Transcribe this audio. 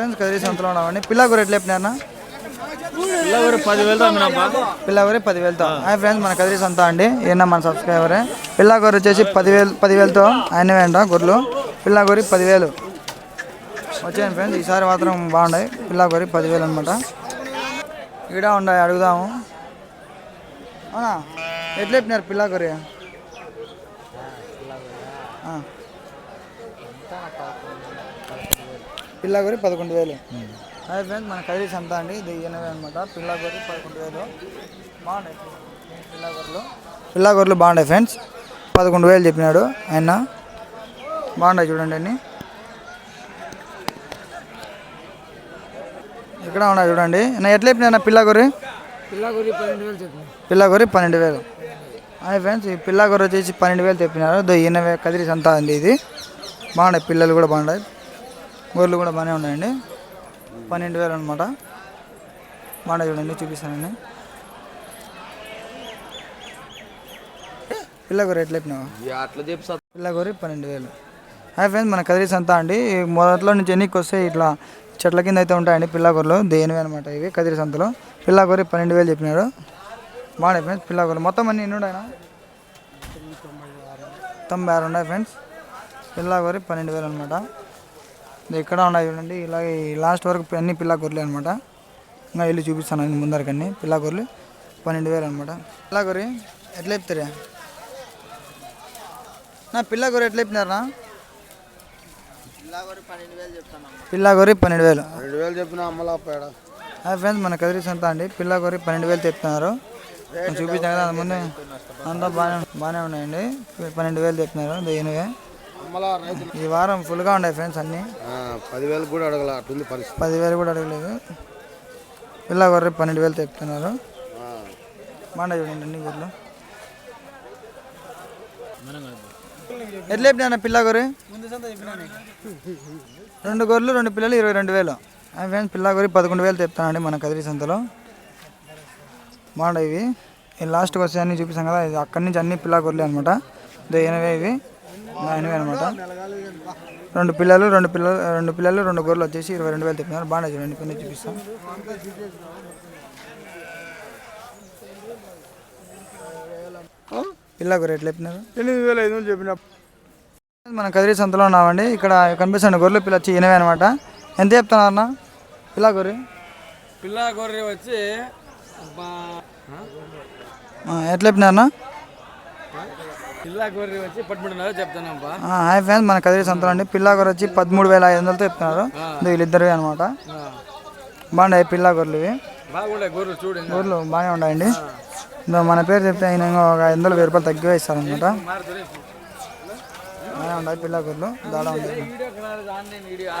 Friends Kadiri సంతలో ఉన్నామండి. పిల్లాగూర ఎట్లా చెప్పినారన్నా? పిల్లగారు పదివేలు అమ్మినప్పా పిల్లాగూరి పదివేలతో. హాయ్ ఫ్రెండ్స్ మన కదిరి సంత అండి. ఈయన మన సబ్స్క్రైబరే. పిల్లాగూర వచ్చేసి పదివేలు పదివేలతో ఆయనవే అంట గొర్రెలు. పిల్లాగూరి పదివేలు. వచ్చాయండి ఫ్రెండ్స్ ఈసారి మాత్రం బాగున్నాయి పిల్లాగూరి పదివేలు అనమాట ఇక్కడ ఉన్నాయి అడుగుదాము. అవునా? ఎట్లా చెప్పినారు పిల్లాగూరి. పిల్లాగూరి పదకొండు వేలు. హాయ్ ఫ్రెండ్స్ మన కదిరి సంత అండి. ఇది ఎనభై అనమాట పిల్లాగూరి పదకొండు వేలు. బాగున్నాయి పిల్లాగూరలు? పిల్లాగూరలు బాగున్నాయి ఫ్రెండ్స్. పదకొండు వేలు చెప్పినాడు ఆయన. బాగున్నాయి చూడండి అన్ని. ఇక్కడ ఉన్నాయి చూడండి. నా ఎట్లా చెప్పినా పిల్లాగూరి? పిల్లగారు పన్నెండు వేలు చెప్పిన పిల్లాగూరి పన్నెండు వేలు. హాయ్ ఫ్రెండ్స్ ఈ పిల్లాగూర వచ్చేసి పన్నెండు వేలు తెప్పినారు దో ఎనభై కదిరి సంత అండి ఇది. బాగున్నాయి పిల్లలు కూడా బాగున్నాయి. గొర్రెలు కూడా బాగానే ఉన్నాయండి. పన్నెండు వేలు అనమాట బాగున్నాయి చూడండి చూపిస్తానండి. పిల్లగూర ఎట్లా చెప్పినావా? పిల్లగూరి పన్నెండు వేలు. హాయ్ ఫ్రెండ్స్ మన కదిరి సంత అండి. మొదట్లో నుంచి ఎన్నికి వస్తే ఇట్లా చెట్ల కింద అయితే ఉంటాయండి పిల్లగూరలు దేనివి అనమాట ఇవి కదిరి సంతలో పిల్లగూరి పన్నెండు వేలు చెప్పినాడు. బాగున్నాయి ఫ్రెండ్స్ పిల్లగూరలు మొత్తం అన్ని ఎన్ని ఉన్నాయన తొంభై ఆరు. ఉన్నాయి ఫ్రెండ్స్. పిల్లగూరి పన్నెండు వేలు అనమాట ఇక్కడ ఉన్నాయి చూడండి. ఇలాగే ఈ లాస్ట్ వరకు అన్ని పిల్లగూరలే అనమాట ఇంకా వెళ్ళి చూపిస్తాను అన్ని ముందరకన్నీ. పిల్లగూరలు పన్నెండు వేలు అనమాట పిల్లగూరి ఎట్లా చెప్తారా నా పిల్లగూర ఎట్లా చెప్పినారా పిల్లగూరి పన్నెండు వేలు రెండు వేలు చెప్పిన ఫ్రెండ్స్ మన కదిరి సంత అండి. పిల్లగూరి పన్నెండు వేలు చెప్తున్నారు. నేను చూపించాను కదా ముందే అంతా బాగానే బాగానే ఉన్నాయండి. పన్నెండు వేలు చెప్తున్నారు దేనివే ఈ వారం ఫుల్గా ఉన్నాయి ఫ్రెండ్స్ అన్నీ. పదివేలు కూడా అడగల అట్టుంది పరిస్థితి. పదివేలు కూడా అడగలేదు. పిల్లగొర్రె పన్నెండు వేలు చెప్తున్నారు బాగున్నాయి చూడండి అన్ని గొర్రెలు. ఎట్లా చెప్పినా పిల్లగొర్రె రెండు గొర్రెలు రెండు పిల్లలు ఇరవై రెండు వేలు. ఆ ఫ్రెండ్స్ పిల్లగొరి పదకొండు వేలు చెప్తానండి మన కదిరి సంతలో. బాగున్నాయి ఇవి. ఈ లాస్ట్కి వచ్చి అన్ని చూపిస్తాం కదా ఇది అక్కడి నుంచి అన్ని పిల్ల గొర్రెలు అనమాట ఎనభై ఇవి. ఎనభై అనమాట రెండు పిల్లలు రెండు పిల్లలు రెండు పిల్లలు రెండు గొర్రెలు వచ్చేసి ఇరవై రెండు వేలు చెప్తున్నారు బాగున్నాయి చూడండి పని చూపిస్తాం. పిల్ల గొర్రె ఎట్లా చెప్పినారు? ఎనిమిది వేలు ఐదు వందలు చెప్పిన. మన కదిరి సంతలో ఉన్నామండి. ఇక్కడ కనిపిస్తుంది గొర్రెలు పిల్ల వచ్చి ఎనభై అనమాట ఎంత చెప్తున్నారు అన్న? పిల్ల గొర్రె? పిల్ల గొర్రె వచ్చి ఎట్లా చెప్పినారన్నా పిల్ల వచ్చి హాయ్ ఫ్రెండ్స్ మన కదిరి సంతలో అండి పిల్ల గొర్రె వచ్చి పదమూడు వేల ఐదు వందలతో చెప్తున్నారు. వీళ్ళిద్దరివి అనమాట. బాగున్నాయి పిల్ల గొర్రెలు ఇవి? గొర్రెలు చూడండి గొర్రెలు బాగానే ఉన్నాయండి. మన పేరు చెప్తే ఆయన ఒక ఐదు వందలు వెయ్యి రూపాయలు తగ్గివే ఇస్తారనమాట. బాగానే ఉన్నాయి పిల్ల గొర్రెలు దాడా వీడియో.